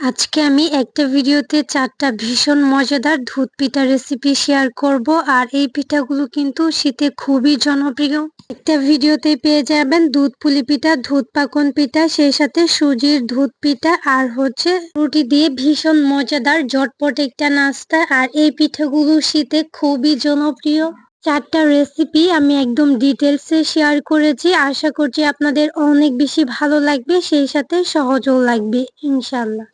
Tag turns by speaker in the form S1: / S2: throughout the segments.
S1: আজকে আমি একটা ভিডিওতে চারটা ভীষণ মজাদার দুধ পিঠা রেসিপি শেয়ার করব, আর এই পিঠাগুলো কিন্তু শীতে খুবই জনপ্রিয়। একটা ভিডিওতে পেয়ে যাবেন দুধ পুলি পিঠা, দুধ পাকন পিঠা, সেই সাথে সুজির দুধ পিঠা, আর হচ্ছে রুটি দিয়ে ভীষণ মজাদার ঝটপট একটা নাস্তা, আর এই পিঠাগুলো শীতে খুবই জনপ্রিয়। চারটা রেসিপি আমি একদম ডিটেলসে শেয়ার করেছি, আশা করছি আপনাদের অনেক বেশি ভালো লাগবে, সেই সাথে সহজও লাগবে ইনশাল্লাহ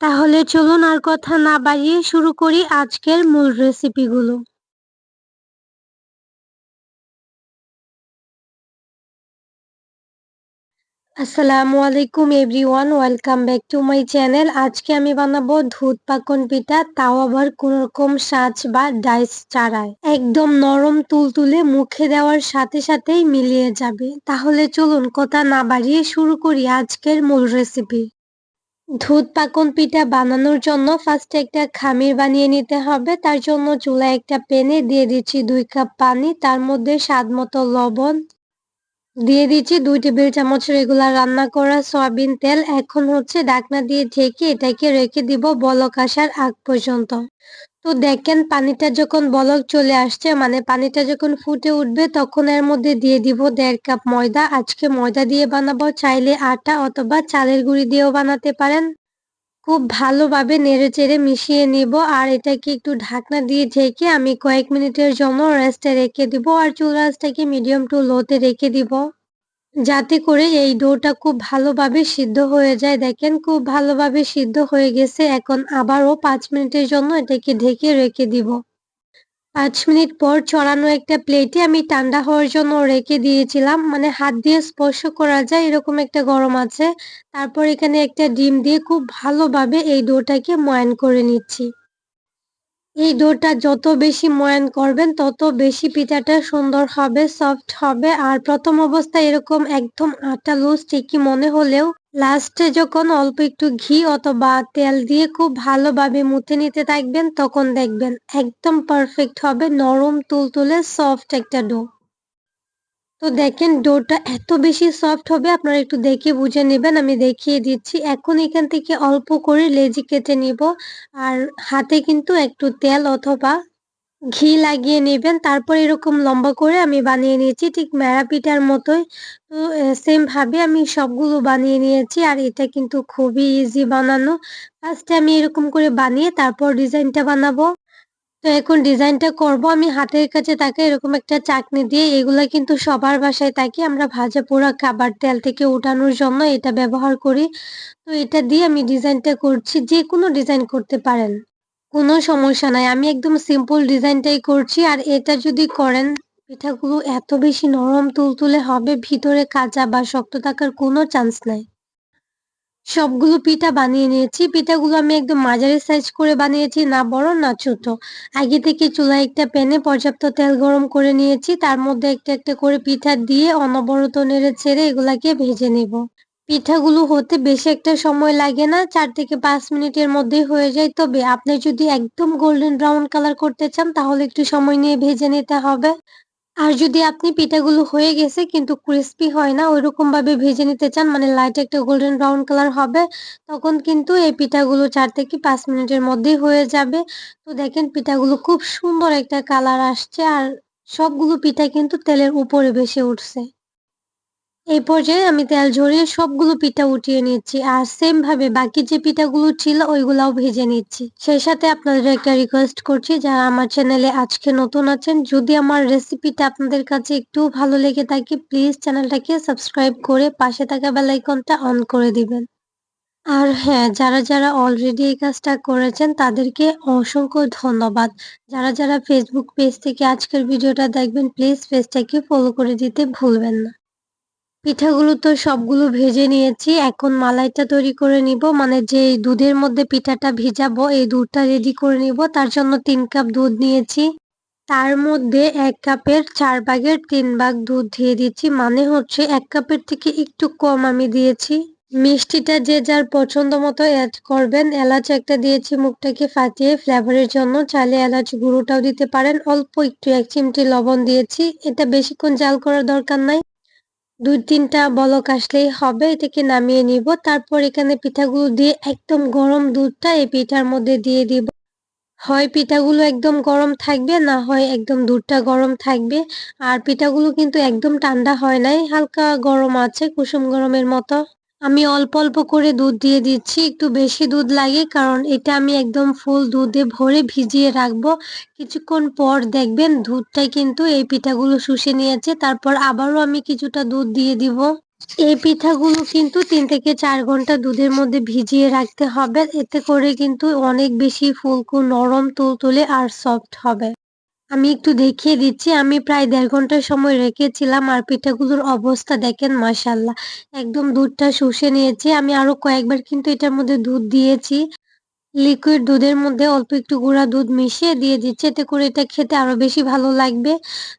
S1: তাহলে চলুন আর কথা না বাড়িয়ে শুরু করি আজকের মূল রেসিপিগুলো আসসালামু আলাইকুম everyone welcome back to my channel আজকে আমি বানাবো দুধ পাকন পিঠা, তাও আবার কোন রকম সাজ বা ডাইস চারায় একদম নরম তুলতুলে মুখে দেওয়ার সাথে সাথেই মিলিয়ে যাবে। তাহলে চলুন কথা না বাড়িয়ে শুরু করি আজকের মূল রেসিপি দুধ পাকন পিঠা বানানোর জন্য ফার্স্টে একটা খামির বানিয়ে নিতে হবে। তার জন্য চুলায় একটা প্যানে দিয়ে দিচ্ছি দুই কাপ পানি। তার মধ্যে স্বাদ মতো লবণ দিয়ে দিচ্ছি দুই টেবিল চামচ রেগুলার রান্না করা সয়াবিন তেল। এখন হচ্ছে ডাকনা দিয়ে ঢেকে এটাকে রেখে দিব বলক আসার আগ পর্যন্ত। তো দেখেন পানিটা যখন বলক চলে আসছে মানে পানিটা যখন ফুটে উঠবে তখন এর মধ্যে দিয়ে দিব দেড় কাপ ময়দা। আজকে ময়দা দিয়ে বানাবো, চাইলে আটা অথবা চালের গুঁড়ি দিয়েও বানাতে পারেন। খুব ভালোভাবে নেড়ে চেড়ে মিশিয়ে নিব আর এটাকে একটু ঢাকনা দিয়ে ঢেকে আমি কয়েক মিনিটের জন্য রেস্টে রেখে দিব আর চুল রাসটাকে মিডিয়াম টু লোতে রেখে দিব। যাতে করে এই ডোটা খুব ভালোভাবে সিদ্ধ হয়ে যায়। দেখেন, খুব ভালোভাবে সিদ্ধ হয়ে গেছে। এখন আবারও পাঁচ মিনিটের জন্য এটাকে ঢেকে রেখে দিব। পাঁচ মিনিট পর চড়ানো একটা প্লেটে আমি ঠান্ডা হওয়ার জন্য রেখে দিয়েছিলাম। মানে হাত দিয়ে স্পর্শ করা যায়, এরকম একটা গরম আছে। তারপর এখানে একটা ডিম দিয়ে খুব ভালোভাবে এই ডোটাকে ময়ান করে নিচ্ছি। এই ডোটা যত বেশি ময়ান করবেন, তত বেশি পিঠাটা সুন্দর হবে সফট হবে। আর প্রথম অবস্থায় এরকম একদম আটা লুজ ঠিকই মনে হলেও লাস্টে যখন অল্প একটু ঘি অথবা তেল দিয়ে খুব ভালোভাবে মুথে নিতে থাকবেন, তখন দেখবেন একদম পারফেক্ট হবে, নরম, তুলতুলে সফট একটা ডো তো দেখেন ডোটা এত বেশি সফট হবে, আপনারা একটু দেখে বুঝে নেবেন। আমি দেখিয়ে দিচ্ছি। এখন এখান থেকে অল্প করে লেজি কেটে নিব। আর হাতে কিন্তু একটু তেল অথবা ঘি লাগিয়ে নেবেন। তারপর এরকম লম্বা করে আমি বানিয়ে নিয়েছি, ঠিক মেরা পিঠার মতোই। তো সেম ভাবে আমি সবগুলো বানিয়ে নিয়েছি। আর এটা কিন্তু খুবই ইজি বানানো। ফার্স্টে আমি এরকম করে বানিয়ে তারপর ডিজাইনটা বানাবো। তো এখন ডিজাইনটা করব। আমি হাতের কাছে তাকে এরকম একটা চাকনি দিয়ে এগুলা কিন্তু সবার বাসায় থাকে। আমরা ভাজা পোড়া খাবার তেল থেকে উঠানোর জন্য এটা ব্যবহার করি। তো এটা দিয়ে আমি ডিজাইনটা করছি। যে কোনো ডিজাইন করতে পারেন। কোনো সমস্যা নাই। আমি একদম সিম্পল ডিজাইনটাই করছি। আর এটা যদি করেন, পিঠাগুলো এত বেশি নরম তুলতুলে হবে, ভিতরে কাঁচা বা শক্ত থাকার কোনো চান্স নাই। সবগুলো পিঠা বানিয়ে নিয়েছি। পিঠাগুলো আমি একদম মাঝারি সাইজ করে বানিয়েছি, না বড়, না ছোট। আগে থেকে চুলায় একটা প্যানে পর্যাপ্ত তেল গরম করে নিয়েছি। তার মধ্যে একটা একটা করে পিঠা দিয়ে অনবরত নেড়ে ছেড়ে এগুলাকে ভেজে নেব। পিঠাগুলো হতে বেশি একটা সময় লাগে না, চার থেকে পাঁচ মিনিটের মধ্যে হয়ে যায়। তবে আপনি যদি একদম গোল্ডেন ব্রাউন কালার করতে চান, তাহলে একটু সময় নিয়ে ভেজে নিতে হবে। আর যদি আপনি পিঠাগুলো হয়ে গেছে কিন্তু ক্রিস্পি হয় না ওইরকম ভাবে ভেজে নিতে চান মানে লাইট একটা গোল্ডেন ব্রাউন কালার হবে, তখন কিন্তু এই পিঠাগুলো চার থেকে পাঁচ মিনিটের মধ্যেই হয়ে যাবে। তো দেখেন পিঠাগুলো খুব সুন্দর একটা কালার আসছে, আর সবগুলো পিঠা কিন্তু তেলের উপরে ভেসে উঠছে। এই পর্যায়ে আমি তেল ঝরিয়ে সবগুলো পিঠা উঠিয়ে নিচ্ছি আর সেম ভাবে বাকি যে পিঠাগুলো ছিল ওইগুলাও ভেজে নিচ্ছি। সেই সাথে আপনাদের একটা রিকোয়েস্ট করছি, যারা আমার চ্যানেলে আজকে নতুন আছেন, যদি আমার রেসিপিটা আপনাদের কাছে একটু ভালো লেগে থাকে প্লিজ চ্যানেলটাকে সাবস্ক্রাইব করে পাশে থাকা বেলাইকনটা অন করে দিবেন। আর হ্যাঁ যারা যারা অলরেডি এই কাজটা করেছেন, তাদেরকে অসংখ্য ধন্যবাদ। যারা যারা ফেসবুক পেজ থেকে আজকের ভিডিওটা দেখবেন প্লিজ পেজটাকে ফলো করে দিতে ভুলবেন না। পিঠাগুলো তো সবগুলো ভেজে নিয়েছি। এখন মালাইটা তৈরি করে নিব। মানে যে দুধের মধ্যে পিঠাটা ভিজাবো, এই দুধটা রেডি করে নিব। তার জন্য তিন কাপ দুধ নিয়েছি। তার মধ্যে এক কাপের চার ভাগের তিন ভাগ দুধ দিয়ে দিচ্ছি। মানে হচ্ছে এক কাপের থেকে একটু কম আমি দিয়েছি। মিষ্টিটা যে যার পছন্দ মতো অ্যাড করবেন। এলাচ একটা দিয়েছি মুখটাকে ফাটিয়ে ফ্লেভারের জন্য। চালে এলাচ গুঁড়োটাও দিতে পারেন। অল্প একটু এক চিমটি লবণ দিয়েছি। এটা বেশিক্ষণ জাল করার দরকার নাই। দুই তিনটা বলক আসলেই হবে, এটাকে নামিয়ে নিব। তারপর এখানে পিঠাগুলো দিয়ে একদম গরম দুধটা এই পিঠার মধ্যে দিয়ে দিব। হয় পিঠাগুলো একদম গরম থাকবে, না হয় একদম দুধটা গরম থাকবে। আর পিঠাগুলো কিন্তু একদম ঠান্ডা হয় নাই, হালকা গরম আছে, কুসুম গরমের মতো। আমি অল্প অল্প করে দুধ দিয়ে দিচ্ছি, একটু বেশি দুধ লাগে, কারণ এটা আমি একদম ফুল দুধে ভরে ভিজিয়ে রাখব। কিছুক্ষণ পর দেখবেন দুধটাই কিন্তু এই পিঠাগুলো শুষে নিয়েছে, তারপর আবারও আমি কিছুটা দুধ দিয়ে দিব। এই পিঠাগুলো কিন্তু তিন থেকে চার ঘণ্টা দুধের মধ্যে ভিজিয়ে রাখতে হবে, এতে করে কিন্তু অনেক বেশি ফুলকু নরম, তুলতুলে আর সফট হবে। আমি একটু দেখিয়ে দিচ্ছি। আমি প্রায় দেড় ঘণ্টার সময় রেখেছিলাম আর পিঠাগুলোর অবস্থা দেখেন মাসাল্লাহ একদম দুধটা শুষে নিয়েছি। আমি আরও কয়েকবার কিন্তু এটার মধ্যে দুধ দিয়েছি। লিকুইড দুধের মধ্যে অল্প একটু গুঁড়া দুধ মিশিয়ে দিয়ে দিচ্ছি। এতে করে এটা খেতে আরও বেশি ভালো লাগবে।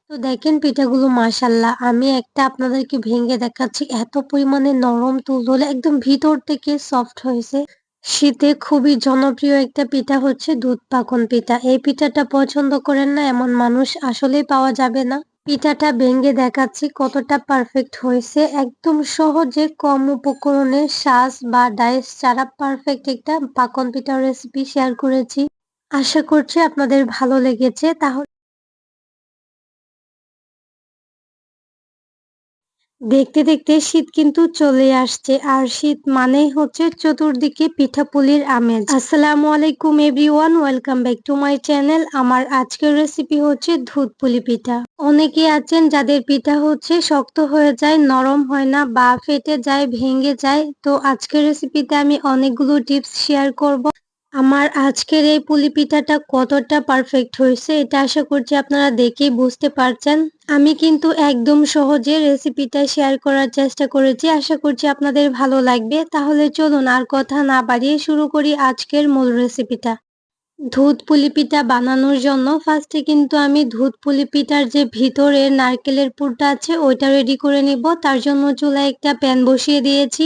S1: তো দেখেন পিঠাগুলো মাসাল্লাহ আমি একটা আপনাদেরকে ভেঙে দেখাচ্ছি। এত পরিমাণে নরম তুলতুলে, একদম ভিতর থেকে সফট হয়েছে। শীতে খুবই জনপ্রিয় একটা পিঠা হচ্ছে দুধ পাকন পিঠা। এই পিঠাটা পছন্দ করেন না এমন মানুষ আসলেই পাওয়া যাবে না। পিঠাটা ভেঙে দেখাচ্ছি কতটা পারফেক্ট হয়েছে। একদম সহজে কম উপকরণে শ্বাস বা ডাইস ছাড়া পারফেক্ট একটা পাকন পিঠার রেসিপি শেয়ার করেছি। আশা করছি আপনাদের ভালো লেগেছে। তাহলে দেখতে দেখতে শীত কিন্তু চলে আসছে। আর শীত মানেই হচ্ছে চতুর্দিকে পিঠাপুলির আমেজ। আসসালামু আলাইকুম everyone, welcome back to my channel. আমার আজকের রেসিপি হচ্ছে দুধপুলি পিঠা। অনেকে আছেন যাদের পিঠা হচ্ছে শক্ত হয়ে যায়, নরম হয় না বা ফেটে যায়, ভেঙে যায়। তো আজকের রেসিপিতে আমি অনেকগুলো টিপস শেয়ার করব। আমার আজকের এই পুলি পিঠাটা কতটা পারফেক্ট হয়েছে, এটা আশা করছি আপনারা দেখেই বুঝতে পারছেন। আমি কিন্তু একদম সহজে রেসিপিটা শেয়ার করার চেষ্টা করেছি, আশা করছি আপনাদের ভালো লাগবে। তাহলে চলুন আর কথা না বাড়িয়ে শুরু করি আজকের মূল রেসিপিটা দুধ পুলি পিঠা বানানোর জন্য ফার্স্টে কিন্তু আমি দুধ পুলি পিঠার যে ভিতরের নারকেলের পুরটা আছে, ওইটা রেডি করে নিব। তার জন্য চুলায় একটা প্যান বসিয়ে দিয়েছি।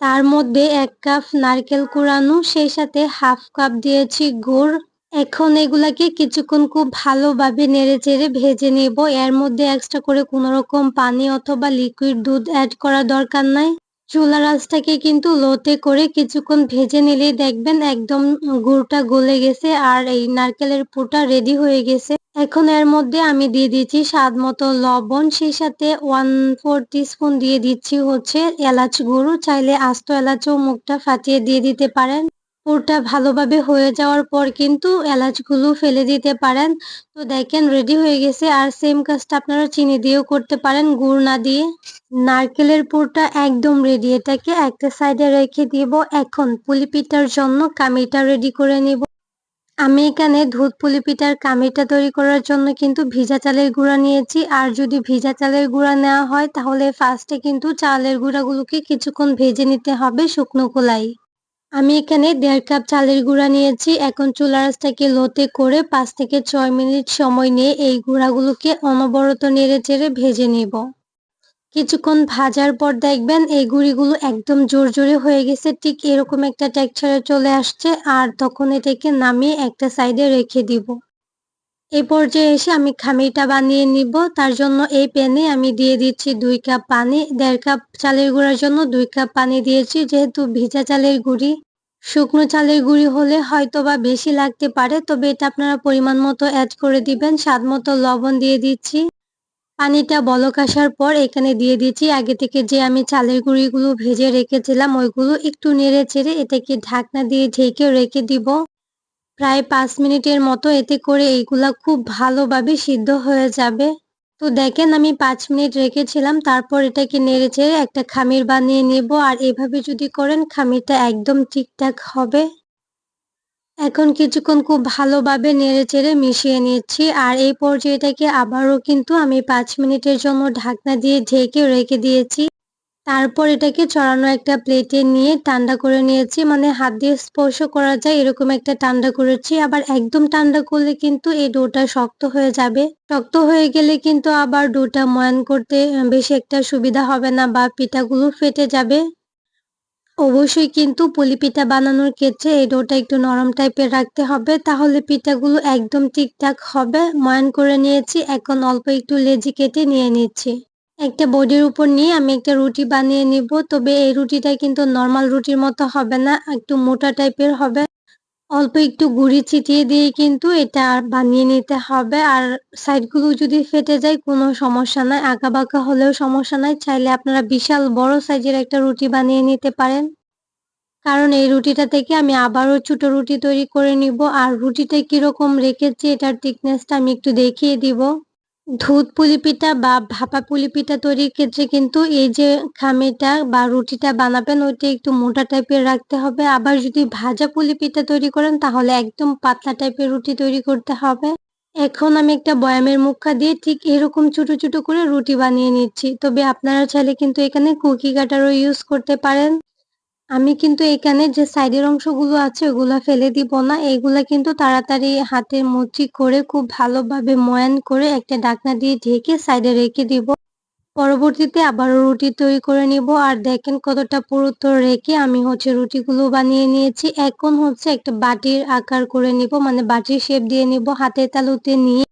S1: তার মধ্যে এক কাপ নারকেল কুড়ানো, সেই সাথে হাফ কাপ দিয়েছি গুড়। এখন এগুলাকে কিছুক্ষণ খুব ভালোভাবে নেড়ে চেড়ে ভেজে নেব। এর মধ্যে এক্সট্রা করে কোনো রকম পানি অথবা লিকুইড দুধ অ্যাড করার দরকার নাই। চুলা রাসটাকে কিন্তু লোতে করে কিছুক্ষণ ভেজে নিলেই দেখবেন একদম গুড়টা গলে গেছে আর এই নারকেলের পুরটা রেডি হয়ে গেছে। এখন এর মধ্যে আমি দিয়ে দিচ্ছি স্বাদ মতো লবণ, সেই সাথে ওয়ান ফোর স্পুন দিয়ে দিচ্ছি হচ্ছে এলাচ গুঁড়ো। চাইলে আস্ত এলাচও মুখটা ফাটিয়ে দিয়ে দিতে পারেন। পুরটা ভালোভাবে হয়ে যাওয়ার পর কিন্তু এলাচগুলো ফেলে দিতে পারেন। তো দেখেন রেডি হয়ে গেছে। আর সেম কাজটা আপনারা চিনি দিয়েও করতে পারেন গুড় না দিয়ে। নারকেলের পুরটা একদম রেডি এটাকে একটা সাইডে রেখে দিব। এখন পুলি পিঠার জন্য কামিটা রেডি করে নিব। আমি এখানে দুধ পুলি পিঠার কামিটা তৈরি করার জন্য কিন্তু ভিজা চালের গুঁড়া নিয়েছি। আর যদি ভিজা চালের গুঁড়া নেওয়া হয়, তাহলে ফার্স্টে কিন্তু চালের গুঁড়াগুলোকে কিছুক্ষণ ভেজে নিতে হবে শুকনো খোলাই আমি এখানে দেড় কাপ চালের গুঁড়া নিয়েছি। এখন চুলা রাসটাকে লোতে করে পাঁচ থেকে ছয় মিনিট সময় নিয়ে এই গুঁড়াগুলোকে অনবরত নেড়ে চেড়ে ভেজে নিব। কিছুক্ষণ ভাজার পর দেখবেন এই গুঁড়িগুলো একদম জোর জোরে হয়ে গেছে, ঠিক এরকম একটা টেক্সচারে চলে আসছে। আর তখন এটাকে নামিয়ে একটা সাইডে রেখে দিব। এই পর্যায়ে এসে আমি খামিরটা বানিয়ে নিব। তার জন্য এই প্যানে আমি দিয়ে দিচ্ছি দুই কাপ পানি, দেড় কাপ চালের গুঁড়ার জন্য দুই কাপ পানি দিয়েছি, যেহেতু ভিজা চালের গুঁড়ি। শুকনো চালের গুঁড়ি হলে হয়তো বা বেশি লাগতে পারে, তবে এটা আপনারা পরিমাণ মতো অ্যাড করে দিবেন। স্বাদ মতো লবণ দিয়ে দিচ্ছি। পানিটা বলক আসার পর এখানে দিয়ে দিচ্ছি আগে থেকে যে আমি চালের গুঁড়িগুলো ভেজে রেখেছিলাম, ওইগুলো একটু নেড়ে চেড়ে এটাকে ঢাকনা দিয়ে ঢেকে রেখে দিব। প্রায় পাঁচ মিনিটের মতো এতে করে এইগুলা খুব ভালোভাবে সিদ্ধ হয়ে যাবে। তো দেখেন আমি পাঁচ মিনিট রেখেছিলাম, তারপর এটাকে নেড়ে চেড়ে একটা খামির বানিয়ে নেব। আর এভাবে যদি করেন, খামিরটা একদম ঠিকঠাক হবে। এখন কিছুক্ষণ খুব ভালোভাবে নেড়ে চেড়ে মিশিয়ে নিচ্ছি আর এই পর্যায়টাকে আবারও কিন্তু আমি পাঁচ মিনিটের জন্য ঢাকনা দিয়ে ঢেকে রেখে দিয়েছি। তারপর এটাকে চড়ানো একটা প্লেটে নিয়ে ঠান্ডা করে নিয়েছি মানে হাত দিয়ে স্পর্শ করা যায় এরকম একটা ঠান্ডা করেছি। আবার একদম ঠান্ডা করলে কিন্তু এই ডোটা শক্ত হয়ে যাবে। শক্ত হয়ে গেলে কিন্তু আবার ডোটা ময়ান করতে বেশি একটা সুবিধা হবে না বা পিঠাগুলো ফেটে যাবে। অবশ্যই কিন্তু পুলি পিঠা বানানোর ক্ষেত্রে এই ডোটা একটু নরম টাইপের রাখতে হবে। তাহলে পিঠাগুলো একদম ঠিকঠাক হবে। ময়ান করে নিয়েছি। এখন অল্প একটু লেজি কেটে নিয়ে নিচ্ছি। একটা বোর্ডের উপর নিয়ে আমি একটা রুটি বানিয়ে নিব। তবে এই রুটিটা কিন্তু নর্মাল রুটির মতো হবে না। একটু মোটা টাইপের হবে। অল্প একটু গুঁড়ি ছিটিয়ে দিয়ে কিন্তু এটা বানিয়ে নিতে হবে। আর সাইডগুলো যদি ফেটে যায় কোনো সমস্যা নাই। আঁকা বাঁকা হলেও সমস্যা নাই। চাইলে আপনারা বিশাল বড় সাইজের একটা রুটি বানিয়ে নিতে পারেন। কারণ এই রুটিটা থেকে আমি আবারও ছোট রুটি তৈরি করে নিব। আর রুটিটা কীরকম রেখেছি এটার থিকনেসটা আমি একটু দেখিয়ে দিব। দুধ পুলি পিঠা বা ভাপা পুলি পিঠা তৈরির ক্ষেত্রে কিন্তু এই যে খামিটা বা রুটিটা বানাবেন, ওইটা একটু মোটা টাইপের রাখতে হবে। আবার যদি ভাজা পুলি পিঠা তৈরি করেন, তাহলে একদম পাতলা টাইপের রুটি তৈরি করতে হবে। এখন আমি একটা বয়ামের মুখা দিয়ে ঠিক এরকম ছোট ছোট করে রুটি বানিয়ে নিচ্ছি। তবে আপনারা চাইলে কিন্তু এখানে কুকি কাটারও ইউজ করতে পারেন। আমি কিন্তু এখানে যে সাইডের অংশগুলো আছে ওগুলা ফেলে দিব না। এগুলা কিন্তু তাড়াতাড়ি হাতে মুচি করে খুব ভালোভাবে ময়ান করে একটা ডাকনা দিয়ে ঢেকে সাইডে রেখে দিব। পরবর্তীতে আবারও রুটি তৈরি করে নিব। আর দেখেন কতটা পুরুত্ব রেখে আমি হচ্ছে রুটিগুলো বানিয়ে নিয়েছি। এখন হচ্ছে একটা বাটির আকার করে নিব মানে বাটির শেপ দিয়ে নিব হাতের তালুতে নিয়ে।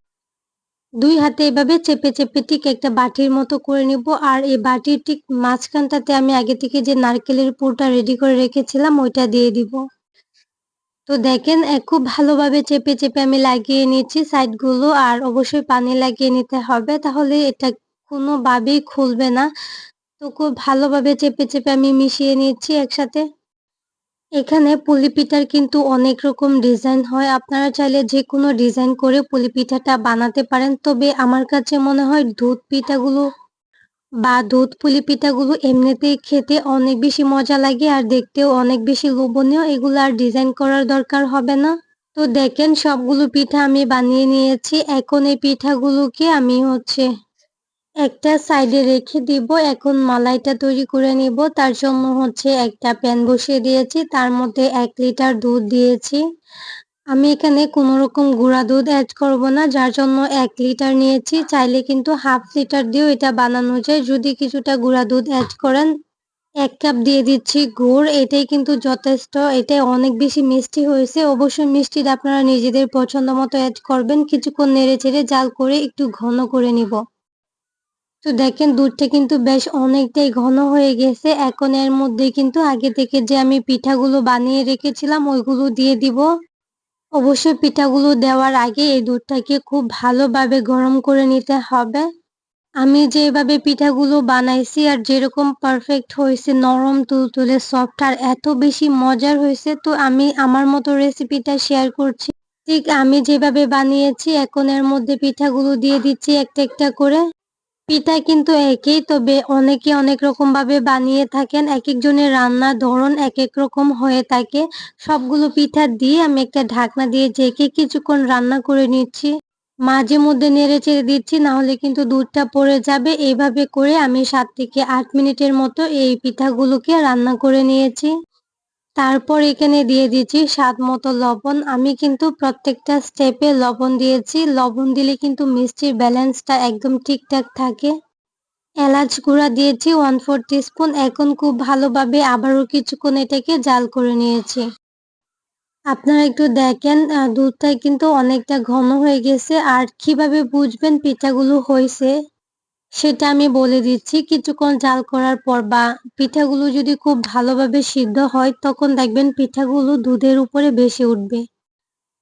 S1: দুই হাতে এভাবে চেপে চেপে ঠিক একটা বাটির মতো করে নিব। আর এই বাটির ঠিক মাঝখানটাতে আমি আগে থেকে যে নারকেলের পুরটা রেডি করে রেখেছিলাম, ওইটা দিয়ে দিব। তো দেখেন খুব ভালোভাবে চেপে চেপে আমি লাগিয়ে নিচ্ছি সাইডগুলো, আর অবশ্যই পানি লাগিয়ে নিতে হবে, তাহলে এটা কোনোভাবেই খুলবে না। তো খুব ভালোভাবে চেপে চেপে আমি মিশিয়ে নিচ্ছি একসাথে। এখানে পুলি পিঠার কিন্তু অনেক রকম ডিজাইন হয়। আপনারা চাইলে যে কোনো ডিজাইন করে পুলি পিঠাটা বানাতে পারেন। তবে আমার কাছে মনে হয় দুধ পিঠাগুলো বা দুধ পুলি পিঠাগুলো এমনিতেই খেতে অনেক বেশি মজা লাগে আর দেখতেও অনেক বেশি লোভনীয়। এগুলো আর ডিজাইন করার দরকার হবে না। তো দেখেন সবগুলো পিঠা আমি বানিয়ে নিয়েছি। এখন এই পিঠাগুলোকে আমি হচ্ছে একটা সাইডে রেখে দিব, এখন মালাইটা তৈরি করে নিব। তার জন্য হচ্ছে একটা প্যান বসিয়ে দিয়েছি, তার মধ্যে এক লিটার দুধ দিয়েছি। আমি এখানে কোনো রকম গুঁড়া দুধ অ্যাড করব না, যার জন্য এক লিটার নিয়েছি। চাইলে কিন্তু হাফ লিটার দিয়েও এটা বানানো যায়। যদি কিছুটা গুঁড়া দুধ অ্যাড করেন, এক কাপ দিয়ে দিচ্ছি গুড়। এটাই কিন্তু যথেষ্ট। এটাই অনেক বেশি মিষ্টি হয়েছে। অবশ্যই মিষ্টিটা আপনারা নিজেদের পছন্দ মতো অ্যাড করবেন। কিছুক্ষণ নেড়ে চেড়ে জাল করে একটু ঘন করে নিব। তো দেখেন দুধটা কিন্তু বেশ অনেকটাই ঘন হয়ে গেছে। এখন এর মধ্যে কিন্তু আগে থেকে যে আমি পিঠাগুলো বানিয়ে রেখেছিলাম, ওইগুলো দিয়ে দিব। অবশ্যই পিঠাগুলো দেওয়ার আগে এই দুধটাকে খুব ভালোভাবে গরম করে নিতে হবে। আমি যেভাবে পিঠাগুলো বানাইছি আর যেরকম পারফেক্ট হয়েছে, নরম, তুলতুলে সফট আর এত বেশি মজার হয়েছে, তো আমি আমার মতো রেসিপিটা শেয়ার করছি। ঠিক আমি যেভাবে বানিয়েছি, এখন এর মধ্যে পিঠাগুলো দিয়ে দিচ্ছি একটা একটা করে। পিঠা কিন্তু একই, তবে অনেকে অনেক রকম ভাবে বানিয়ে থাকেন। এক একজনের রান্নার ধরন এক এক রকম হয়ে থাকে। সবগুলো পিঠা দিয়ে আমি একটা ঢাকনা দিয়ে ঢেকে কিছুক্ষণ রান্না করে নিচ্ছি। মাঝে মধ্যে নেড়ে চেড়ে দিচ্ছি, না হলে কিন্তু দুধটা পড়ে যাবে। এইভাবে করে আমি সাত থেকে আট মিনিটের মতো এই পিঠাগুলোকে রান্না করে নিয়েছি। তারপর এখানে দিয়ে দিচ্ছি স্বাদ মতো লবণ। আমি কিন্তু প্রত্যেকটা স্টেপে লবণ দিয়েছি। লবণ দিলে কিন্তু মিষ্টির ব্যালেন্সটা একদম ঠিকঠাক থাকে। এলাচ গুঁড়া দিয়েছি ওয়ান ফোর স্পুন এখন খুব ভালোভাবে আবারও কিছুক্ষণ এটাকে জাল করে নিয়েছি। আপনারা একটু দেখেন দুধটা কিন্তু অনেকটা ঘন হয়ে গেছে। আর কীভাবে বুঝবেন পিঠাগুলো হয়েছে? সেটা আমি বলে দিচ্ছি, কিছুক্ষণ জাল করার পর বা পিঠাগুলো যদি খুব ভালোভাবে সিদ্ধ হয়, তখন দেখবেন পিঠাগুলো দুধের উপরে বেশি উঠবে।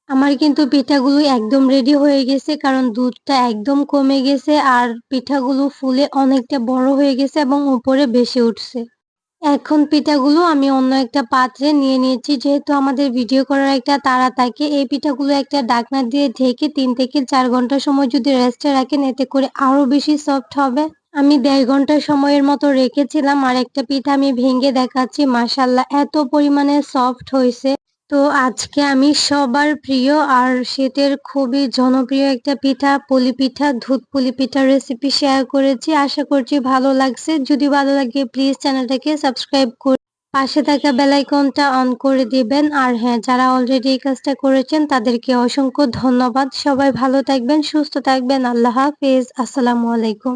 S1: আমার কিন্তু পিঠাগুলো একদম রেডি হয়ে গেছে, কারণ দুধটা একদম কমে গেছে আর পিঠাগুলো ফুলে অনেকটা বড় হয়ে গেছে এবং উপরে বেশি উঠছে। এখন পিঠাগুলো আমি অন্য একটা পাত্রে নিয়ে নিয়েছি। যেহেতু আমাদের ভিডিও করার একটা তারা থাকে, এই পিঠাগুলো একটা ডাকনা দিয়ে ঢেকে তিন থেকে চার ঘণ্টা সময় যদি রেস্টে রাখেন, এতে করে আরও বেশি সফট হবে। আমি দেড় ঘণ্টা সময়ের মতো রেখেছিলাম আর একটা পিঠা আমি ভেঙে দেখাচ্ছি। মাসাল্লাহ এত পরিমাণে সফট হয়েছে। তো আজকে আমি সবার প্রিয় আর শীতের খুবই জনপ্রিয় একটা পিঠা, পুলি পিঠা দুধ পুলি পিঠার রেসিপি শেয়ার করেছি। আশা করছি ভালো লাগছে। যদি ভালো লাগে প্লিজ চ্যানেলটাকে সাবস্ক্রাইব করে পাশে থাকা বেলাইকনটা অন করে দিবেন। আর হ্যাঁ যারা অলরেডি এই কাজটা করেছেন, তাদেরকে অসংখ্য ধন্যবাদ। সবাই ভালো থাকবেন, সুস্থ থাকবেন। আল্লাহ হাফেজ। আসসালামু আলাইকুম।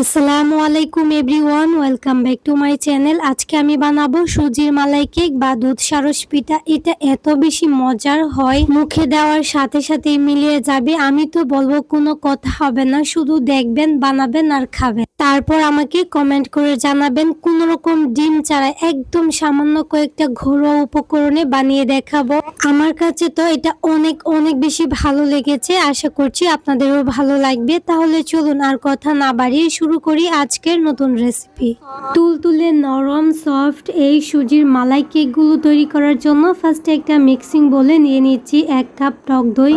S1: আসসালামু আলাইকুম everyone, welcome back to my channel. আজকে আমি বানাবো সুজির মালাই কেক বা দুধ সারস পিঠা। এটা এত বেশি মজার হয়, মুখে দেওয়ার সাথে সাথে মিলিয়ে যাবে। আমি তো বলব, কোনো কথা হবে না। শুধু দেখবেন, বানাবেন আর খাবেন। তারপর আমাকে কমেন্ট করে জানাবেন, কোন রকম ডিম ছাড়া একদম সামান্য কয়েকটা ঘরোয়া উপকরণে বানিয়ে দেখাবো। আমার কাছে তো এটা অনেক অনেক বেশি ভালো লেগেছে। আশা করছি আপনাদেরও ভালো লাগবে। তাহলে চলুন আর কথা না বাড়িয়ে করি আজকের নতুন রেসিপি তুলতুলে নরম সফট এই সুজির মালাই কেকগুলো তৈরি করার জন্য ফার্স্টে একটা মিক্সিং বলে নিয়ে নিচ্ছি এক কাপ টক দই।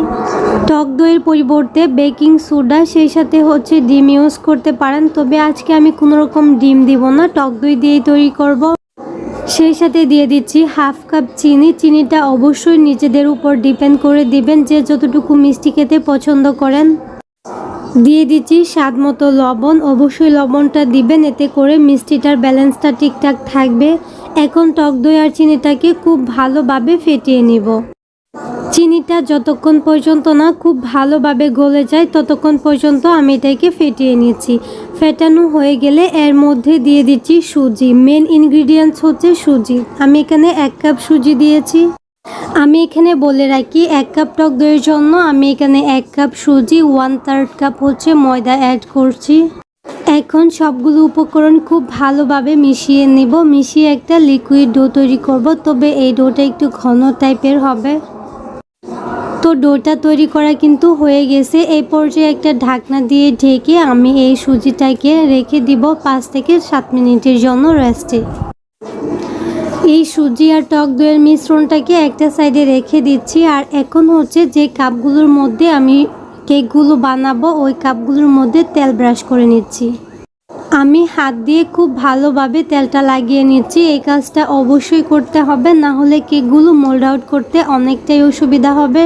S1: টক দইয়ের পরিবর্তে বেকিং সোডা সেই সাথে হচ্ছে ডিম ইউজ করতে পারেন। তবে আজকে আমি কোনো রকম ডিম দিব না, টক দই দিয়েই তৈরি করব। সেই সাথে দিয়ে দিচ্ছি হাফ কাপ চিনি। চিনিটা অবশ্যই নিজেদের উপর ডিপেন্ড করে দিবেন যে যতটুকু মিষ্টি খেতে পছন্দ করেন। দিয়ে দিচ্ছি স্বাদ মতো লবণ। অবশ্যই লবণটা দিবেন, এতে করে মিষ্টিটার ব্যালেন্সটা ঠিকঠাক থাকবে। এখন টক দই আর চিনিটাকে খুব ভালোভাবে ফেটিয়ে নিব। চিনিটা যতক্ষণ পর্যন্ত না খুব ভালোভাবে গলে যায়, ততক্ষণ পর্যন্ত আমি এটাকে ফেটিয়ে নিচ্ছি। ফেটানো হয়ে গেলে এর মধ্যে দিয়ে দিচ্ছি সুজি। মেন ইনগ্রিডিয়েন্টস হচ্ছে সুজি। আমি এখানে এক কাপ সুজি দিয়েছি। আমি এখানে বলে রাখি, এক কাপ টক দইয়ের জন্য আমি এখানে এক কাপ সুজি ওয়ান থার্ড কাপ হচ্ছে ময়দা অ্যাড করছি। এখন সবগুলো উপকরণ খুব ভালোভাবে মিশিয়ে নিব। মিশিয়ে একটা লিকুইড ডো তৈরি করব। তবে এই ডোটা একটু ঘন টাইপের হবে। তো ডোটা তৈরি করা কিন্তু হয়ে গেছে। এই পর্যায়ে একটা ঢাকনা দিয়ে ঢেকে আমি এই সুজিটাকে রেখে দিব পাঁচ থেকে সাত মিনিটের জন্য রেস্টে এই সুজি আর টক দইয়ের মিশ্রণটাকে একটা সাইডে রেখে দিচ্ছি। আর এখন হচ্ছে যে কাপগুলোর মধ্যে আমি কেকগুলো বানাবো, ওই কাপগুলোর মধ্যে তেল ব্রাশ করে নিচ্ছি। আমি হাত দিয়ে খুব ভালোভাবে তেলটা লাগিয়ে নিচ্ছি। এই কাজটা অবশ্যই করতে হবে, না হলে কেকগুলো মোল্ড আউট করতে অনেকটাই অসুবিধা হবে।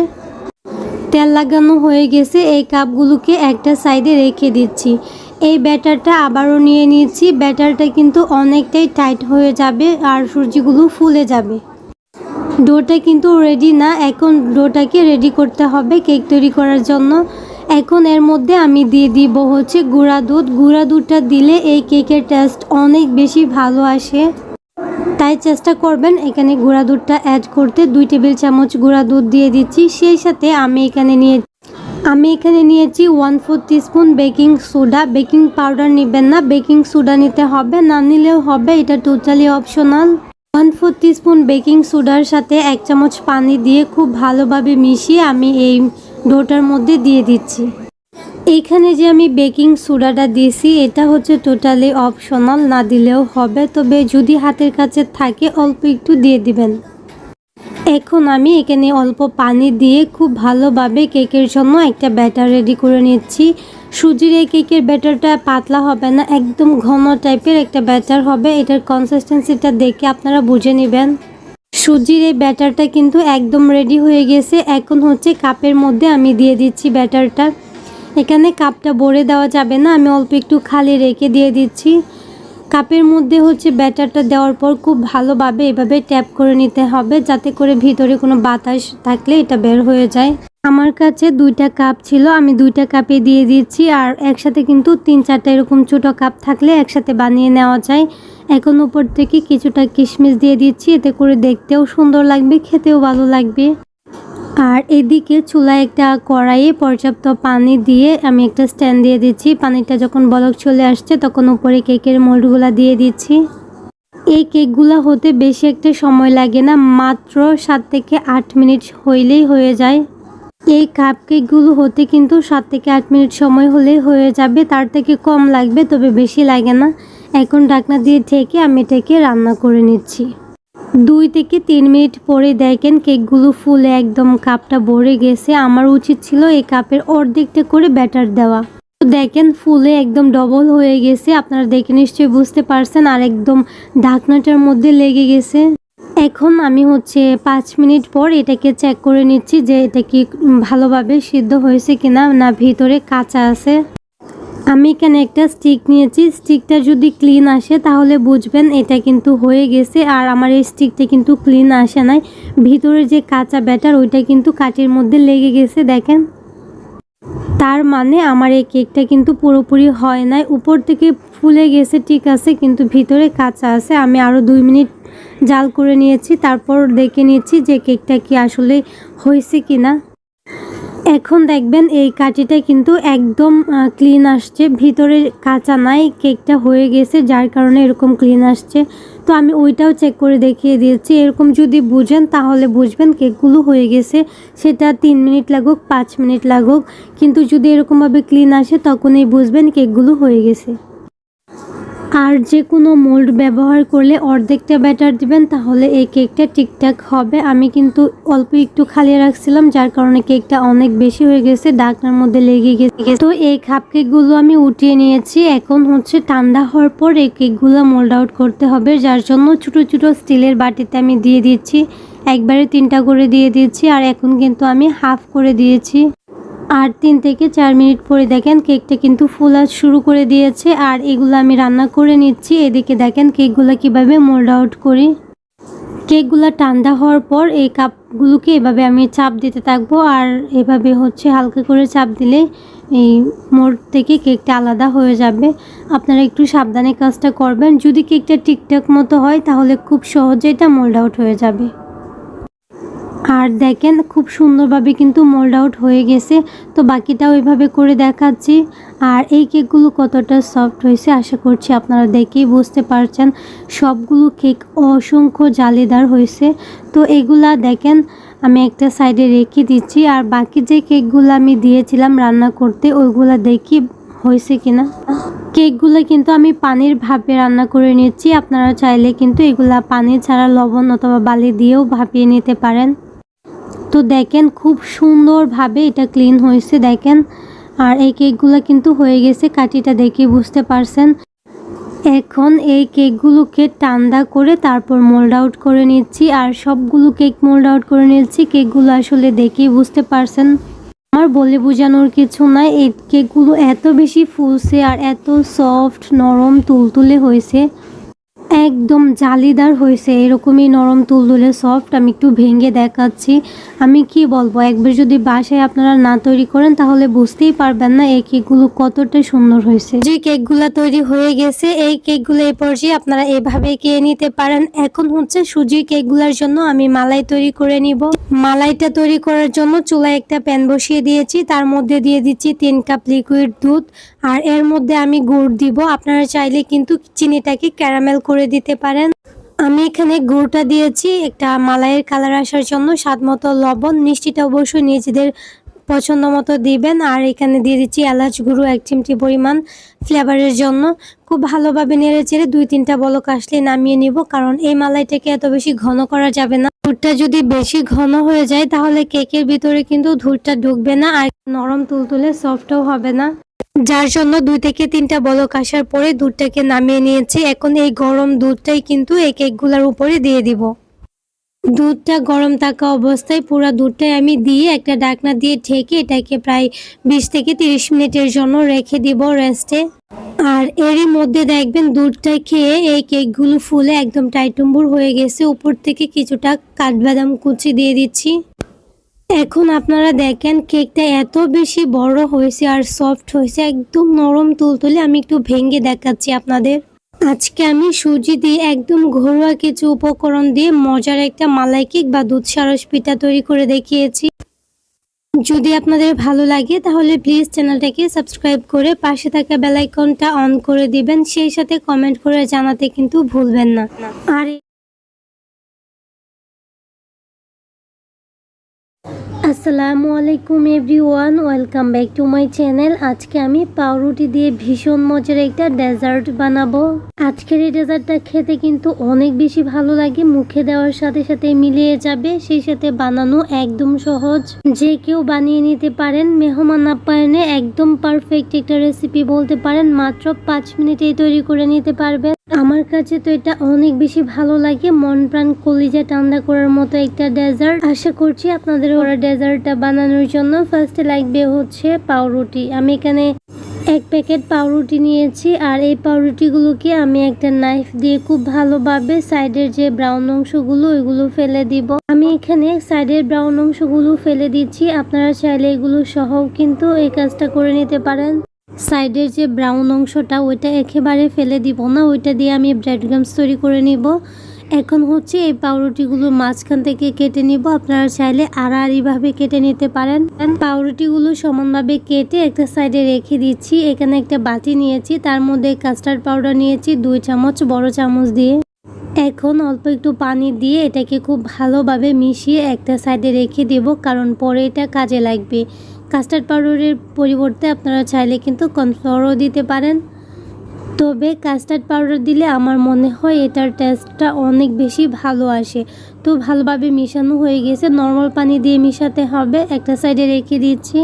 S1: তেল লাগানো হয়ে গেছে, এই কাপগুলোকে একটা সাইডে রেখে দিচ্ছি। এই ব্যাটারটা আবারও নিয়ে নিচ্ছি ব্যাটারটা কিন্তু অনেকটাই টাইট হয়ে যাবে আর সুজিগুলো ফুলে যাবে। ডোটা কিন্তু রেডি না। এখন ডোটাকে রেডি করতে হবে কেক তৈরি করার জন্য। এখন এর মধ্যে আমি দিয়ে দিব হচ্ছে গুঁড়া দুধ। গুঁড়া দুধটা দিলে এই কেকের টেস্ট অনেক বেশি ভালো আসে। তাই চেষ্টা করবেন এখানে গুঁড়া দুধটা অ্যাড করতে। দুই টেবিল চামচ গুঁড়া দুধ দিয়ে দিচ্ছি। সেই সাথে আমি এখানে নিয়ে আমি এখানে নিয়েছি one four teaspoon baking soda baking powder নেবেন না বেকিং সোডা নিতে হবে, না নিলেও হবে, এটা totally optional one four teaspoon baking সোডার সাথে এক চামচ পানি দিয়ে খুব ভালোভাবে মিশিয়ে আমি এই ডোটার মধ্যে দিয়ে দিচ্ছি। এইখানে যে আমি বেকিং সোডাটা দিয়েছি, এটা হচ্ছে টোটালি অপশনাল না দিলেও হবে। তবে যদি হাতের কাছে থাকে, অল্প একটু দিয়ে দিবেন। এখন আমি এখানে অল্প পানি দিয়ে খুব ভালোভাবে কেকের জন্য একটা ব্যাটার রেডি করে নিচ্ছি। সুজির এই কেকের ব্যাটারটা পাতলা হবে না, একদম ঘন টাইপের একটা ব্যাটার হবে। এটার কনসিস্টেন্সিটা দেখে আপনারা বুঝে নেবেন। সুজির এই ব্যাটারটা কিন্তু একদম রেডি হয়ে গেছে। এখন হচ্ছে কাপের মধ্যে আমি দিয়ে দিচ্ছি ব্যাটারটা। এখানে কাপটা ভরে দেওয়া যাবে না, আমি অল্প একটু খালি রেখে দিয়ে দিচ্ছি। কাপের মধ্যে হচ্ছে ব্যাটারটা দেওয়ার পর খুব ভালোভাবে এভাবে ট্যাপ করে নিতে হবে, যাতে করে ভিতরে কোনো বাতাস থাকলে এটা বের হয়ে যায়। আমার কাছে দুইটা কাপ ছিল, আমি দুইটা কাপে দিয়ে দিচ্ছি আর একসাথে কিন্তু তিন চারটা এরকম ছোটো কাপ থাকলে একসাথে বানিয়ে নেওয়া যায়। এখন উপর থেকে কিছুটা কিশমিশ দিয়ে দিচ্ছি, এতে করে দেখতেও সুন্দর লাগবে, খেতেও ভালো লাগবে। আর এদিকে চুলায় একটা কড়াইয়ে পর্যাপ্ত পানি দিয়ে আমি একটা স্ট্যান্ড দিয়ে দিচ্ছি। পানিটা যখন বলক চলে আসছে, তখন উপরে কেকের মোল্ডগুলা দিয়ে দিচ্ছি। এই কেকগুলা হতে বেশি একটা সময় লাগে না, মাত্র সাত থেকে আট মিনিট হইলেই হয়ে যায়। এই কাপ কেকগুলো হতে কিন্তু সাত থেকে আট মিনিট সময় হলেই হয়ে যাবে, তার থেকে কম লাগবে, তবে বেশি লাগে না। এখন ঢাকনা দিয়ে ঢেকে আমি এটাকে রান্না করে নিচ্ছি। দুই থেকে তিন মিনিট পরে দেখেন কেকগুলো ফুলে একদম কাপটা ভরে গেছে। আমার উচিত ছিল এই কাপের অর্ধেকটা করে ব্যাটার দেওয়া। দেখেন ফুলে একদম ডবল হয়ে গেছে। আপনারা দেখে নিশ্চয়ই বুঝতে পারছেন আর একদম ঢাকনাটার মধ্যে লেগে গেছে। এখন আমি হচ্ছে পাঁচ মিনিট পর এটাকে চেক করে নিচ্ছি যে এটা কি ভালোভাবে সিদ্ধ হয়েছে কিনা না ভিতরে কাঁচা আছে। আমি এখানে একটা স্টিক নিয়েছি? স্টিকটা যদি ক্লিন আসে তাহলে বুঝবেন এটা কিন্তু হয়ে গেছে আর আমার এই স্টিকটা কিন্তু ক্লিন আসে নাই। ভিতরে যে কাঁচা ব্যাটার ওইটা কিন্তু কাঠের মধ্যে লেগে গেছে, দেখেন। তার মানে আমার এই কেকটা কিন্তু পুরোপুরি হয় নাই। উপর থেকে ফুলে গেছে, ঠিক আছে, কিন্তু ভিতরে কাঁচা আছে। আমি আরও দুই মিনিট জাল করে নিয়েছি, তারপর দেখে নিয়েছি যে কেকটা কি আসলে হয়েছে কি না এখন দেখবেন এই কাঠিটা কিন্তু একদম ক্লিন আসছে। ভিতরে কাঁচা নাই, কেকটা হয়ে গেছে, যার কারণে এরকম ক্লিন আসছে। তো আমি ওইটাও চেক করে দেখিয়ে দিয়েছি। এরকম যদি বুঝেন, তাহলে বুঝবেন কেকগুলো হয়ে গেছে। সেটা তিন মিনিট লাগুক, পাঁচ মিনিট লাগুক। কিন্তু যদি এরকমভাবে ক্লিন আসে, তখনই বুঝবেন কেকগুলো হয়ে গেছে। আর যে কোনো মোল্ড ব্যবহার করলে অর্ধেকটা ব্যাটার দিবেন, তাহলে এই কেকটা ঠিকঠাক হবে। আমি কিন্তু অল্প একটু খালি রাখছিলাম, যার কারণে কেকটা অনেক বেশি হয়ে গেছে, ডাকনার মধ্যে লেগে গেছে। তো এই কাপ কেকগুলো আমি উঠিয়ে নিয়েছি। এখন হচ্ছে ঠান্ডা হওয়ার পর এই কেকগুলো মোল্ড আউট করতে হবে, যার জন্য ছোটো ছোটো স্টিলের বাটিতে আমি দিয়ে দিচ্ছি। একবারে তিনটা করে দিয়ে দিয়েছি আর এখন কিন্তু আমি হাফ করে দিয়েছি। আর তিন থেকে চার মিনিট পরে দেখেন কেকটা কিন্তু ফুলা শুরু করে দিয়েছে, আর এগুলো আমি রান্না করে নিচ্ছি। এদিকে দেখেন কেকগুলো কীভাবে মোল্ড আউট করি। কেকগুলো ঠান্ডা হওয়ার পর এই কাপগুলোকে এভাবে আমি চাপ দিতে থাকব, আর এভাবে হচ্ছে হালকা করে চাপ দিলে এই মোড় থেকে কেকটা আলাদা হয়ে যাবে। আপনারা একটু সাবধানে কাজটা করবেন। যদি কেকটা ঠিকঠাক মতো হয় তাহলে খুব সহজে এটা মোল্ড আউট হয়ে যাবে। আর দেখেন খুব সুন্দরভাবে কিন্তু মোল্ড আউট হয়ে গেছে। তো বাকিটাও ওইভাবে করে দেখাচ্ছি। আর এই কেকগুলো কতটা সফট হয়েছে আশা করছি আপনারা দেখেই বুঝতে পারছেন। সবগুলো কেক অসংখ্য জালিদার হয়েছে। তো এগুলা দেখেন, আমি একটা সাইডে রেখে দিচ্ছি। আর বাকি যে কেকগুলো আমি দিয়েছিলাম রান্না করতে, ওইগুলা দেখি হয়েছে কিনা। কেকগুলো কিন্তু আমি পানির ভাপে রান্না করে নিচ্ছি আপনারা চাইলে কিন্তু এগুলা পানি ছাড়া লবণ অথবা বালি দিয়েও ভাপিয়ে নিতে পারেন। তো দেখেন খুব সুন্দরভাবে এটা ক্লিন হয়েছে, দেখেন। আর এই কেকগুলো কিন্তু হয়ে গেছে কাঠিটা দেখে বুঝতে পারছেন। এখন এই কেকগুলোকে ঠান্ডা করে তারপর মোল্ড আউট করে নিচ্ছি, আর সবগুলো কেক মোল্ড আউট করে নিচ্ছি, কেকগুলো আসলে দেখেই বুঝতে পারছেন। আমার বলে বোঝানোর কিছু নাই, এই কেকগুলো এত বেশি ফুলছে আর এত সফট নরম, তুলতুলে হয়েছে। একদম জালিদার হয়েছে, এরকমই নরম তুলতুলে সফট আমি একটু ভেঙে দেখাচ্ছি। আমি কি বলব, একবার যদি বাসায় আপনারা না তৈরি করেন, তাহলে বুঝতেই পারবেন না এই কেকগুলো কতটা সুন্দর হয়েছে। যে কেকগুলো তৈরি হয়ে গেছে, এই কেকগুলো এই পর্যায়ে আপনারা এভাবে খেয়ে নিতে পারেন। এখন হচ্ছে সুজির কেকগুলোর জন্য আমি মালাই তৈরি করে নিব। মালাইটা তৈরি করার জন্য চুলায় একটা প্যান বসিয়ে দিয়েছি। তার মধ্যে দিয়ে দিচ্ছি তিন কাপ লিকুইড দুধ আর এর মধ্যে আমি গুড় দিব। আপনারা চাইলে কিন্তু চিনিটাকে ক্যারামেল করে দিতে পারেন। আমি এখানে গুড়টা দিয়েছি, একটা মালাইয়ের কালার আসার জন্য, স্বাদ মতো লবণ, মিষ্টিটা অবশ্যই নিজেদের পছন্দ মতো দিবেন। আর এখানে দিয়ে দিচ্ছি এলাচ গুঁড়ো এক চিমটি পরিমাণ ফ্লেভারের জন্য। খুব ভালোভাবে নেড়ে চেড়ে দুই তিনটা বলক আসলে নামিয়ে নিব, কারণ এই মালাইটাকে এত বেশি ঘন করা যাবে না। দুধটা যদি বেশি ঘন হয়ে যায়, তাহলে কেকের ভিতরে কিন্তু দুধটা ঢুকবে না, আর নরম তুলতুলে সফটও হবে না। যার জন্য দুই থেকে তিনটা বলক আসার পরে দুধটাকে নামিয়ে নিয়েছি। এখন এই গরম দুধটাই কিন্তু এই কেকগুলোর উপরে দিয়ে দিব। দুধটা গরম থাকা অবস্থায় পুরো দুধটাই আমি দিয়ে একটা ডাকনা দিয়ে ঢেকে এটাকে প্রায় বিশ থেকে তিরিশ মিনিটের জন্য রেখে দিব রেস্টে। আর এরই মধ্যে দেখবেন দুধটা খেয়ে এই কেকগুলো ফুলে একদম টাইটুম্বুর হয়ে গেছে। উপর থেকে কিছুটা কাঠবাদাম কুচি দিয়ে দিচ্ছি। এখন আপনারা দেখেন কেকটা এত বেশি বড় হয়েছে আর সফট হয়েছে, একদম নরম তুলতুলে। আমি একটু ভেঙে দেখাচ্ছি আপনাদের। আজকে আমি সুজি দিয়ে একদম ঘরোয়া কিছু উপকরণ দিয়ে মজার একটা মালাই কেক বা দুধ সারস পিঠা তৈরি করে দেখিয়েছি। যদি আপনাদের ভালো লাগে, তাহলে প্লিজ চ্যানেলটাকে সাবস্ক্রাইব করে পাশে থাকা বেলাইকনটা অন করে দিবেন। সেই সাথে কমেন্ট করে জানাতে কিন্তু ভুলবেন না। আর আসসালামু আলাইকুম everyone, welcome back to my channel. আজকে আমি পাউরুটি দিয়ে ভীষণ মজার একটা ডেজার্ট বানাবো। আজকের এই ডেজার্টটা খেতে কিন্তু অনেক বেশি ভালো লাগে, মুখে দেওয়ার সাথে সাথে মিলিয়ে যাবে, সেই সাথে বানানো একদম সহজ। যে কেউ বানিয়ে নিতে পারেন, মেহমান আপ্যায়নে একদম পারফেক্ট একটা রেসিপি বলতে পারেন, মাত্র পাঁচ মিনিটেই তৈরি করে নিতে পারবেন। আমার কাছে তো এটা অনেক বেশি ভালো লাগে। মন প্রাণ কলিজা ঠান্ডা করার মতো একটা ডেজার্ট। আশা করছি আপনাদের ওরা ডেজার্টটা বানানোর জন্য। ফার্স্টে লাগবে হচ্ছে পাউরুটি। আমি এখানে এক প্যাকেট পাউরুটি নিয়েছি। আর এই পাউরুটিগুলোকে আমি একটা নাইফ দিয়ে খুব ভালোভাবে সাইডের যে ব্রাউন অংশগুলো, ওইগুলো ফেলে দিব। আমি এখানে সাইডের ব্রাউন অংশগুলো ফেলে দিচ্ছি। আপনারা চাইলে এগুলো সহ কিন্তু এই কাজটা করে নিতে পারেন। সাইডের যে ব্রাউন অংশটা, ওইটা একেবারে ফেলে দিব না। ওইটা দিয়ে আমি ব্রেড গামস তৈরি করে নিব। এখন হচ্ছে এই পাউরুটিগুলো মাঝখান থেকে কেটে নিব। আপনারা চাইলে আড়াআড়িভাবে কেটে নিতে পারেন। পাউরুটিগুলো সমানভাবে কেটে একটা সাইডে রেখে দিচ্ছি। এখানে একটা বাটি নিয়েছি। তার মধ্যে কাস্টার্ড পাউডার নিয়েছি, দুই চামচ বড় চামচ দিয়ে। এখন অল্প একটু পানি দিয়ে এটাকে খুব ভালোভাবে মিশিয়ে একটা সাইডে রেখে দেব, কারণ পরে এটা কাজে লাগবে। কাস্টার্ড পাউডারের পরিবর্তে আপনারা চাইলে কিন্তু কর্নফ্লাওয়ারও দিতে পারেন। তবে কাস্টার্ড পাউডার দিলে আমার মনে হয় এটার টেস্টটা অনেক বেশি ভালো আসে। তো ভালোভাবে মিশানো হয়ে গেছে। নর্মাল পানি দিয়ে মিশাতে হবে। একটা সাইডে রেখে দিচ্ছি।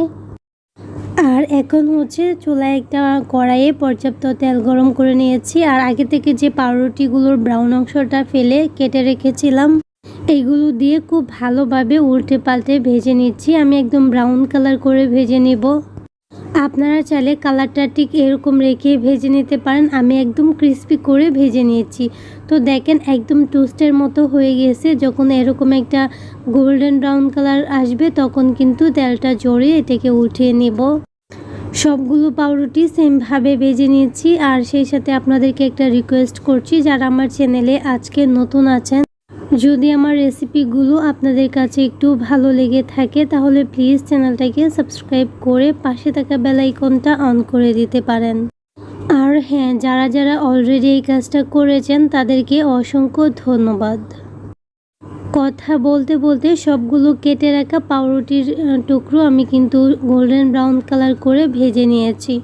S1: আর এখন হচ্ছে চুলায় একটা কড়াইয়ে পর্যাপ্ত তেল গরম করে নিয়েছি। আর আগে থেকে যে পাউরুটিগুলোর ব্রাউন অংশটা ফেলে কেটে রেখেছিলাম। এইগুলো দিয়ে খুব ভালোভাবে উল্টে পাল্টে ভেজে নিচ্ছি। আমি একদম ব্রাউন কালার করে ভেজে নিব। আপনারা চাইলে কালারটা ঠিক এরকম রেখে ভেজে নিতে পারেন। আমি একদম ক্রিস্পি করে ভেজে নিয়েছি। তো দেখেন একদম টোস্টের মতো হয়ে গেছে। যখন এরকম একটা গোল্ডেন ব্রাউন কালার আসবে, তখন কিন্তু তেলটা জড়িয়ে এটাকে উঠিয়ে নিব। সবগুলো পাউরুটি সেমভাবে ভেজে নিয়েছি। আর সেই সাথে আপনাদেরকে একটা রিকোয়েস্ট করছি, যারা আমার চ্যানেলে আজকে নতুন আছেন যদি আমার রেসিপিগুলো আপনাদের কাছে একটু ভালো লেগে থাকে, তাহলে প্লিজ চ্যানেলটাকে সাবস্ক্রাইব করে পাশে থাকা বেল আইকনটা অন করে দিতে পারেন। আর হ্যাঁ যারা যারা অলরেডি এই কাজটা করেছেন, তাদেরকে অসংখ্য ধন্যবাদ। কথা বলতে বলতে সবগুলো কেটে রাখা পাউরুটির টুকরো আমি কিন্তু গোল্ডেন ব্রাউন কালার করে ভেজে নিয়েছি।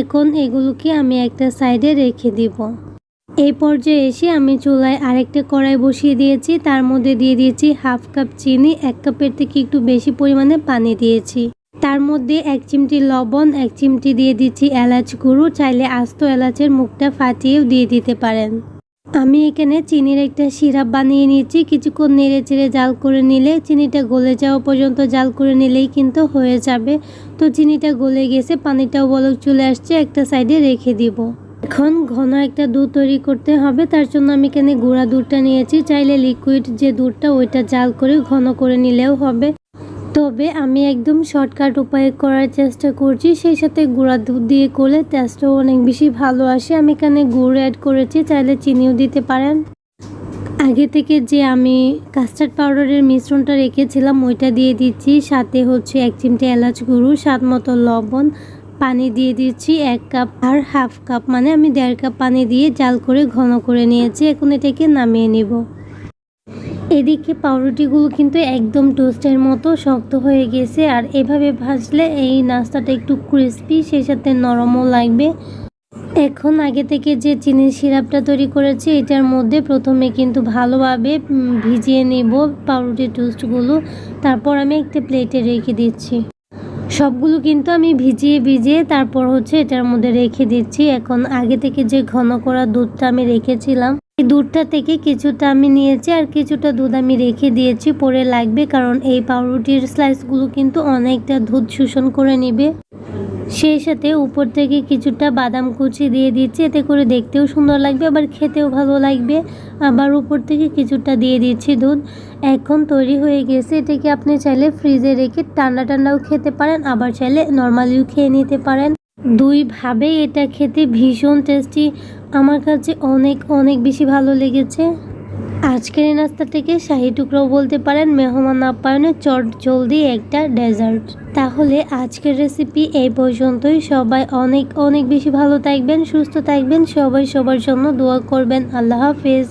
S1: এখন এগুলোকে আমি একটা সাইডে রেখে দিব। এই পর্যায়ে এসে আমি চুলায় আরেকটা কড়াই বসিয়ে দিয়েছি। তার মধ্যে দিয়ে দিয়েছি হাফ কাপ চিনি, এক কাপের থেকে একটু বেশি পরিমাণে পানি দিয়েছি। তার মধ্যে এক চিমটি লবণ, এক চিমটি দিয়ে দিচ্ছি এলাচ গুঁড়ো। চাইলে আস্ত এলাচের মুখটা ফাটিয়েও দিয়ে দিতে পারেন। আমি এখানে চিনির একটা সিরাপ বানিয়ে নিয়েছি। কিছুক্ষণ নেড়ে চেড়ে জাল করে নিলে চিনিটা গলে যাওয়া পর্যন্ত জাল করে নিলেই কিন্তু হয়ে যাবে। তো চিনিটা গলে গেছে পানিটাও বলক চলে আসছে, একটা সাইডে রেখে দিব। এখন ঘন একটা দুধ তৈরি করতে হবে। তার জন্য আমি এখানে গুঁড়া দুধটা নিয়েছি। চাইলে লিকুইড যে দুধটা, ওইটা জাল করে ঘন করে নিলেও হবে। তবে আমি একদম শর্টকাট উপায়ে করার চেষ্টা করছি। সেই সাথে গুঁড়া দুধ দিয়ে করলে টেস্টও অনেক বেশি ভালো আসে। আমি এখানে গুড় অ্যাড করেছি। চাইলে চিনিও দিতে পারেন। আগে থেকে যে আমি কাস্টার্ড পাউডারের মিশ্রণটা রেখেছিলাম, ওইটা দিয়ে দিচ্ছি। সাথে হচ্ছে এক চিমটে এলাচ গুঁড়ো, স্বাদ মতো লবণ পানি দিয়ে দিচ্ছি, এক কাপ আর হাফ কাপ মানে আমি দেড় কাপ পানি দিয়ে জাল করে ঘন করে নিয়েছি, এখন এটাকে নামিয়ে নিব। এদিকে পাউরুটিগুলো কিন্তু একদম টোস্টের মতো শক্ত হয়ে গেছে, আর এভাবে ভাজলে এই নাস্তাটা একটু ক্রিস্পি, সেই সাথে নরমও লাগবে। এখন আগে থেকে যে চিনির সিরাপটা তৈরি করেছি, এটার মধ্যে প্রথমে কিন্তু ভালোভাবে ভিজিয়ে নেব পাউরুটি টোস্টগুলো। তারপর আমি একটা প্লেটে রেখে দিচ্ছি। সবগুলো কিন্তু আমি ভিজিয়ে ভিজিয়ে তারপর হচ্ছে এটার মধ্যে রেখে দিচ্ছি। এখন আগে থেকে যে ঘন করা দুধটা আমি রেখেছিলাম, এই দুধটা থেকে কিছুটা আমি নিয়েছি আর কিছুটা দুধ আমি রেখে দিয়েছি। পরে লাগবে কারণ এই পাউরুটির স্লাইসগুলো কিন্তু অনেকটা দুধ শোষণ করে নিবে। সেই সাথে উপর থেকে কিছুটা বাদাম কুচি দিয়ে দিচ্ছি, এতে করে দেখতেও সুন্দর লাগবে, আবার খেতেও ভালো লাগবে। আবার উপর থেকে কিছুটা দিয়ে দিচ্ছি দুধ। এখন তৈরি হয়ে গেছে, এটাকে আপনি চাইলে ফ্রিজে রেখে ঠান্ডা ঠান্ডাও খেতে পারেন, আবার চাইলে নর্মালিও খেয়ে নিতে পারেন। দুইভাবে এটা খেতে ভীষণ টেস্টি আমার কাছে অনেক অনেক বেশি ভালো লেগেছে। আজকের এই নাস্তাটাকে শাহি টুকরাও বলতে পারেন মেহমান আপ্যায়নে চট জলদি একটা ডেজার্ট। তাহলে আজকের রেসিপি এই পর্যন্তই। সবাই অনেক অনেক বেশি ভালো থাকবেন, সুস্থ থাকবেন। সবাই সবার জন্য দোয়া করবেন। আল্লাহ হাফেজ।